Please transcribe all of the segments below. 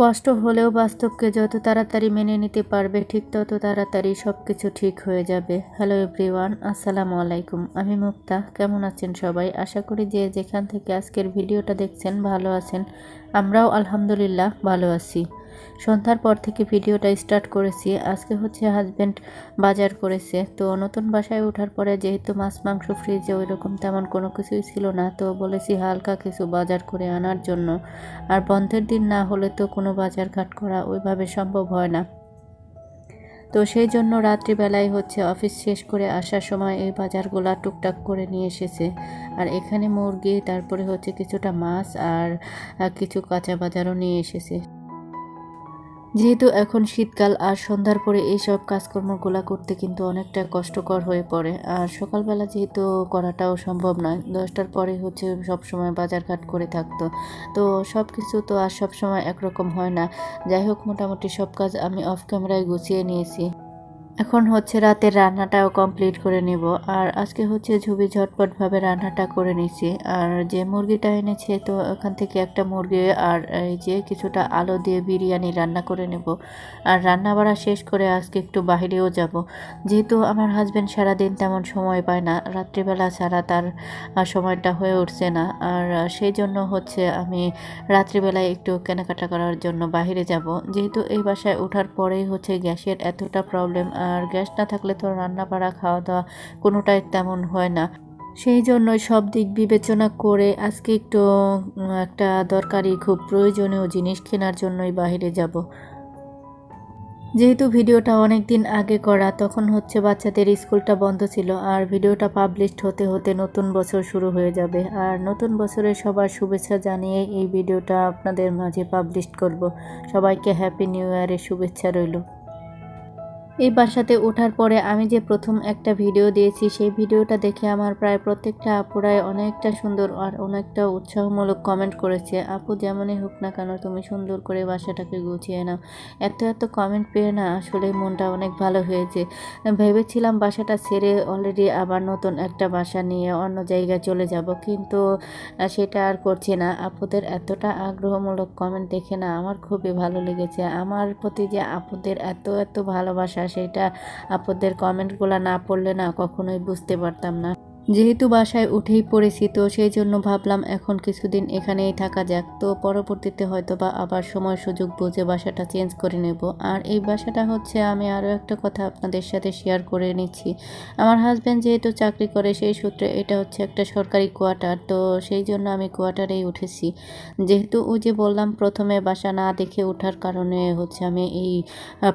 কষ্ট হলেও বাস্তবকে যত তাড়াতাড়ি মেনে নিতে পারবে, ঠিক তত তাড়াতাড়ি সব কিছু ঠিক হয়ে যাবে। হ্যালো এভরিওয়ান, আসসালামু আলাইকুম। আমি মুক্তা। কেমন আছেন সবাই? আশা করি যে যেখান থেকে আজকের ভিডিওটা দেখছেন, ভালো আছেন। আমরাও আলহামদুলিল্লাহ ভালো আছি। সন্ধ্যার পর থেকে ভিডিওটা স্টার্ট করেছি। আজকে হচ্ছে হাজব্যান্ড বাজার করেছে। তো নতুন বাসায় ওঠার পরে যেহেতু মাছ, মাংস ফ্রিজে ওই রকম তেমন কোনো কিছুই ছিল না, তো বলেছি হালকা কিছু বাজার করে আনার জন্য। আর বন্ধের দিন না হলে তো কোনো বাজার ঘাট করা ওইভাবে সম্ভব হয় না। তো সেই জন্য রাত্রিবেলায় হচ্ছে অফিস শেষ করে আসার সময় এই বাজারগুলা টুকটাক করে নিয়ে এসেছে। আর এখানে মুরগি, তারপরে হচ্ছে কিছুটা মাছ আর কিছু কাঁচা বাজারও নিয়ে এসেছে। যেহেতু এখন শীতকাল আর সন্ধ্যার পরে এইসব কাজকর্মগুলো করতে কিন্তু অনেকটা কষ্টকর হয়ে পড়ে। আর সকালবেলা যেহেতু করাটাও সম্ভব নয়, দশটার পরে হচ্ছে সব সময় বাজারঘাট করে থাকতো। তো সব কিছু তো আর সব সময় একরকম হয় না। যাই হোক, মোটামুটি সব কাজ আমি অফ ক্যামেরায় গুছিয়ে নিয়েছি। এখন হচ্ছে রাতের রান্নাটাও কমপ্লিট করে নেব। আর আজকে হচ্ছে ঝুবি ঝটপটভাবে রান্নাটা করে নিছি। আর যে মুরগিটা এনেছে, তো ওখান থেকে একটা মুরগি আর এই যে কিছুটা আলো দিয়ে বিরিয়ানি রান্না করে নেব। আর রান্না বাড়া শেষ করে আজকে একটু বাইরেও যাব। যেহেতু আমার হাজব্যান্ড সারাদিন তেমন সময় পায় না, রাত্রিবেলা ছাড়া তার সময়টা হয়ে উঠছে না। আর সেই জন্য হচ্ছে আমি রাত্রিবেলায় একটু কেনাকাটা করার জন্য বাইরে যাব। যেহেতু এই বাসায় ওঠার পরেই হচ্ছে গ্যাসের এতটা প্রবলেম গ্যাস না থাকলে তো রান্না বাড়া খাওয়া দাওয়া কোনোটাই তেমন হয় না। সেই জন্যই সব দিক বিবেচনা করে আজকে একটু একটা দরকারি, খুব প্রয়োজনীয় জিনিস কেনার জন্যই বাইরে যাব। যেহেতু ভিডিওটা অনেক দিন আগে করা, তখন হচ্ছে বাচ্চাদের স্কুলটা বন্ধ ছিল আর ভিডিওটা পাবলিশড হতে হতে নতুন বছর শুরু হয়ে যাবে। আর নতুন বছরের সবার শুভেচ্ছা জানিয়ে এই ভিডিওটা আপনাদের মাঝে পাবলিশ করব। সবাইকে হ্যাপি নিউ ইয়ারের শুভেচ্ছা রইল। এই বাসাতে ওঠার পরে আমি যে প্রথম একটা ভিডিও দিয়েছি, সেই ভিডিওটা দেখে আমার প্রায় প্রত্যেকটা আপুরাই অনেকটা সুন্দর আর অনেকটা উৎসাহমূলক কমেন্ট করেছে। আপু, যেমনই হোক না কেন, তুমি সুন্দর করে বাসাটাকে গুছিয়ে নাও। এত এত কমেন্ট পেয়ে না আসলে মনটা অনেক ভালো হয়েছে। ভেবেছিলাম বাসাটা ছেড়ে অলরেডি আবার নতুন একটা বাসা নিয়ে অন্য জায়গায় চলে যাব, কিন্তু সেটা আর করছি না। আপুদের এতটা আগ্রহমূলক কমেন্ট দেখে না আমার খুবই ভালো লেগেছে। আমার প্রতি যে আপুদের এত এত ভালোবাসা সেটা আপদের কমেন্টগুলো না পড়লে না কখনোই বুঝতে পারতাম না। যেহেতু বাসায় উঠেই পড়েছি, তো সেই জন্য ভাবলাম এখন কিছুদিন এখানেই থাকা যাক। তো পরবর্তীতে হয়তো বা আবার সময় সুযোগ বুঝে বাসাটা চেঞ্জ করে নেব। আর এই বাসাটা হচ্ছে আমি আরও একটা কথা আপনাদের সাথে শেয়ার করে নিচ্ছি। আমার হাজব্যান্ড যেহেতু চাকরি করে, সেই সূত্রে এটা হচ্ছে একটা সরকারি কোয়ার্টার তো সেই জন্য আমি কোয়ার্টারেই উঠেছি। যেহেতু ওই যে বললাম, প্রথমে বাসা না দেখে ওঠার কারণে হচ্ছে আমি এই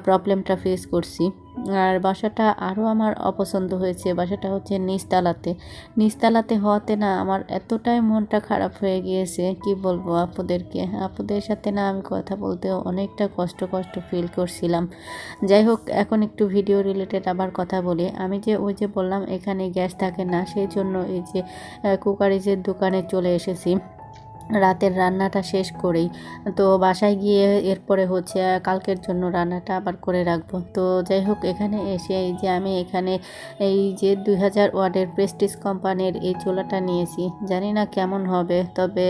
প্রবলেমটা ফেস করছি। আর বাসাটা আরও আমার অপছন্দ হয়েছে। বাসাটা হচ্ছে নিচতলাতে। নিচতলাতে হওয়াতে না আমার এতটাই মনটা খারাপ হয়ে গিয়েছে, কি বলব আপুদেরকে আপুদের সাথে না আমি কথা বলতে অনেকটা কষ্ট কষ্ট ফিল করছিলাম। যাই হোক, এখন একটু ভিডিও রিলেটেড আবার কথা বলি। আমি যে ওই যে বললাম এখানে গ্যাস থাকে না, সেই জন্য এই যে কুকারিজের দোকানে চলে এসেছি। রাতের রান্নাটা শেষ করেই। তো বাসায় গিয়ে এরপরে হচ্ছে কালকের জন্য রান্নাটা আবার করে রাখব। তো যাই হোক, এখানে এসে এই যে আমি এখানে এই যে দুই হাজার ওয়ার্ডের প্রেস্টিজ কোম্পানির এই চুলাটা নিয়েছি। জানি না কেমন হবে, তবে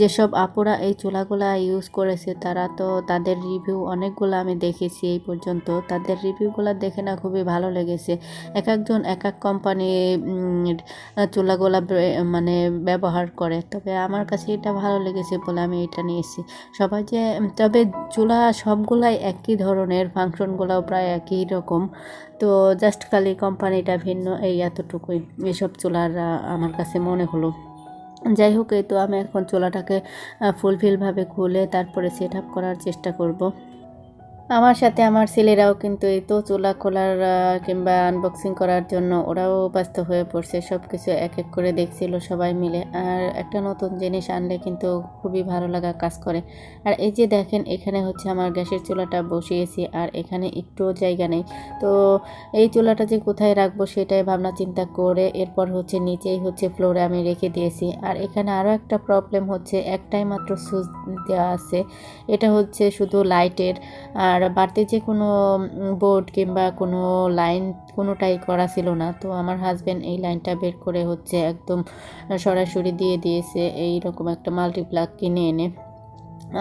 যেসব আপুরা এই চুলাগুলা ইউজ করেছে, তারা তো তাদের রিভিউ অনেকগুলো আমি দেখেছি এই পর্যন্ত। তাদের রিভিউগুলো দেখে না খুবই ভালো লেগেছে। এক একজন এক এক কোম্পানি চুলাগুলা মানে ব্যবহার করে। তবে আমার কাছে এটা ভালো লেগেছে বলে আমি এটা নিয়েছি সবাই যে, তবে চুলা সবগুলাই একই ধরনের ফাংশনগুলাও প্রায় একই রকম। তো জাস্ট খালি কোম্পানিটা ভিন্ন, এই এতটুকুই। এসব চুলার আমার কাছে মনে হলো। যাই হোক, এই তো আমি এখন চুলাটাকে ফুলফিলভাবে খুলে তারপরে সেট আপ করার চেষ্টা করব। আমার সাথে আমার ছেলেরাও কিন্তু এই তো চুলা খোলার কিংবা আনবক্সিং করার জন্য ওরাও ব্যস্ত হয়ে পড়ছে। সব কিছু এক এক করে দেখছিল সবাই মিলে। আর একটা নতুন জিনিস আনলে কিন্তু খুবই ভালো লাগা কাজ করে। আর এই যে দেখেন, এখানে হচ্ছে আমার গ্যাসের চুলাটা বসিয়েছি আর এখানে একটুও জায়গা নেই। তো এই চুলাটা যে কোথায় রাখব সেটাই ভাবনা চিন্তা করে এরপর হচ্ছে নিচেই হচ্ছে ফ্লোরে আমি রেখে দিয়েছি। আর এখানে আরও একটা প্রবলেম হচ্ছে, একটাই মাত্র সুইচ দেওয়া আছে। এটা হচ্ছে শুধু লাইটের আর বাড়তি যে কোনো বোর্ড কিংবা কোনো লাইন কোনোটাই করা ছিল না। তো আমার হাজব্যান্ড এই লাইনটা বের করে হচ্ছে একদম সরাসরি দিয়ে দিয়েছে এই রকম একটা মাল্টিপ্লাক কিনে এনে।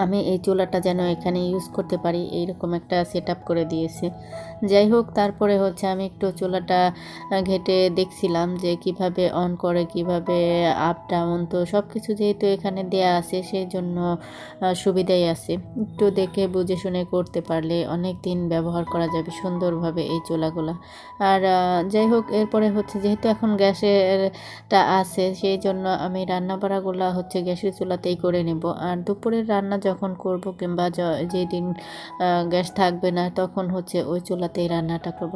আমি এই চুলাটা যেন এখানে ইউজ করতে পারি, এইরকম একটা সেট করে দিয়েছে। যাই হোক, তারপরে হচ্ছে আমি একটু চুলাটা ঘেটে দেখছিলাম যে কীভাবে অন করে, কীভাবে আপ ডাউন তো সব কিছু যেহেতু এখানে দেয়া আছে সেই জন্য সুবিধাই আছে। একটু দেখে বুঝে শুনে করতে পারলে অনেক দিন ব্যবহার করা যাবে সুন্দরভাবে এই চুলাগুলা। আর যাই হোক, এরপরে হচ্ছে যেহেতু এখন গ্যাসেরটা আছে সেই জন্য আমি রান্না বাড়াগুলা হচ্ছে গ্যাসের চুলাতেই করে নেব। আর দুপুরের রান্না যখন করব কিংবা যেদিন গ্যাস থাকবে না, তখন হচ্ছে ওই চুলাতেই রান্নাটা করব।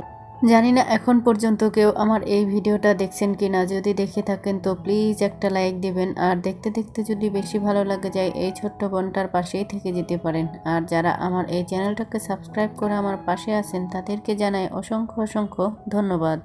জানি না এখন পর্যন্ত কেউ আমার এই ভিডিওটা দেখছেন কি না যদি দেখে থাকেন তো প্লিজ একটা লাইক দেবেন। আর দেখতে দেখতে যদি বেশি ভালো লাগে যায়, এই ছোট্ট বোনটার পাশেই থেকে যেতে পারেন। আর যারা আমার এই চ্যানেলটাকে সাবস্ক্রাইব করে আমার পাশে আছেন, তাদেরকে জানাই অসংখ্য অসংখ্য ধন্যবাদ।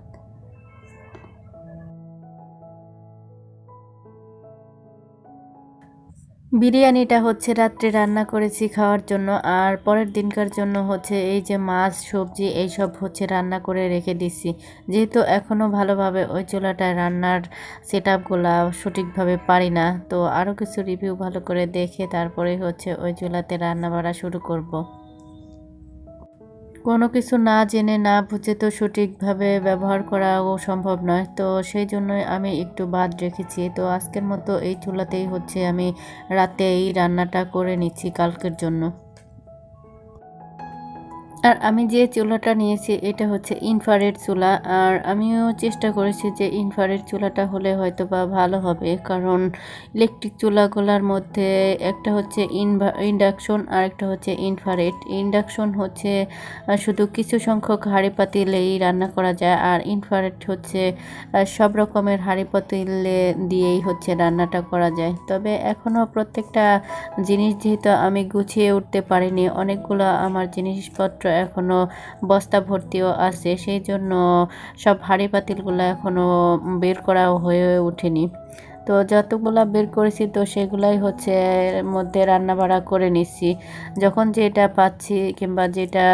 বিরিয়ানিটা হচ্ছে রাত্রে রান্না করেছি খাওয়ার জন্য, আর পরের দিনকার জন্য হচ্ছে এই যে মাছ, সবজি, এইসব হচ্ছে রান্না করে রেখে দিছি যেহেতু এখনও ভালোভাবে ওই চুলাটায় রান্নার সেট আপগুলা সঠিকভাবে পারি না, তো আরও কিছু রিভিউ ভালো করে দেখে তারপরে হচ্ছে ওই চোলাতে রান্না বাড়া শুরু করব। কোনো কিছু না জেনে না বুঝে তো সঠিকভাবে ব্যবহার করাও সম্ভব নয়। তো সেই জন্যই আমি একটু বাদ রেখেছি। তো আজকের মতো এই চুলাতেই হচ্ছে। আমি রাতে এই রান্নাটা করে নিচ্ছি কালকের জন্য। আর আমি যে চুলাটা নিয়েছি, এটা হচ্ছে ইনফ্রারেড চুলা। আর আমিও চেষ্টা করেছি যে ইনফ্রারেড চুলাটা হলে হয়তো বা ভালো হবে, কারণ ইলেকট্রিক চুলাগুলোর মধ্যে একটা হচ্ছে ইনভা ইন্ডাকশন আর একটা হচ্ছে ইনফ্রারেড ইন্ডাকশন হচ্ছে শুধু কিছু সংখ্যক হাঁড়ি পাতিলেই রান্না করা যায়, আর ইনফ্রারেড হচ্ছে সব রকমের হাঁড়ি পাতিলে দিয়েই হচ্ছে রান্নাটা করা যায়। তবে এখনও প্রত্যেকটা জিনিস যেহেতু আমি গুছিয়ে উঠতে পারিনি, অনেকগুলো আমার জিনিসপত্র এখনও বস্তা ভর্তিও আছে, সেই জন্য সব হাঁড়ি পাতিলগুলো এখনও বের করা হয়ে ওঠেনি। তো যতগুলা বের করেছি তো সেগুলাই হচ্ছে মধ্যে রান্না বাড়া করে নিচ্ছি। যখন যেটা পাচ্ছি কিংবা যেটা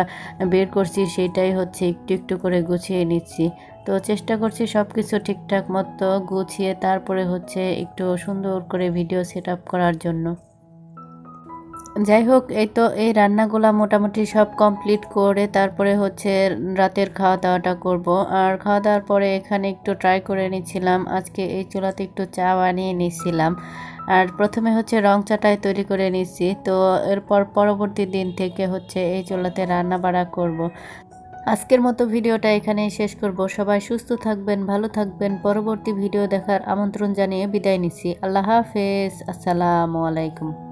বের করছি সেটাই হচ্ছে একটু একটু করে গুছিয়ে নিচ্ছি। তো চেষ্টা করছি সব কিছু ঠিকঠাক মতো গুছিয়ে তারপরে হচ্ছে একটু সুন্দর করে ভিডিও সেট করার জন্য। যাই হোক, এই তো এই রান্নাগুলা মোটামুটি সব কমপ্লিট করে তারপরে হচ্ছে রাতের খাওয়া দাওয়াটা করব। আর খাওয়া দাওয়ার পরে এখানে একটু ট্রাই করে নিচ্ছিলাম। আজকে এই চুলাতে একটু চা বানিয়ে নিচ্ছিলাম। আর প্রথমে হচ্ছে রং চাটাই তৈরি করে নিচ্ছি। তো এরপর পরবর্তী দিন থেকে হচ্ছে এই চুলাতে রান্না বাড়া করব। আজকের মতো ভিডিওটা এখানেই শেষ করব। সবাই সুস্থ থাকবেন, ভালো থাকবেন। পরবর্তী ভিডিও দেখার আমন্ত্রণ জানিয়ে বিদায় নিচ্ছি। আল্লাহ হাফেজ। আসসালামু আলাইকুম।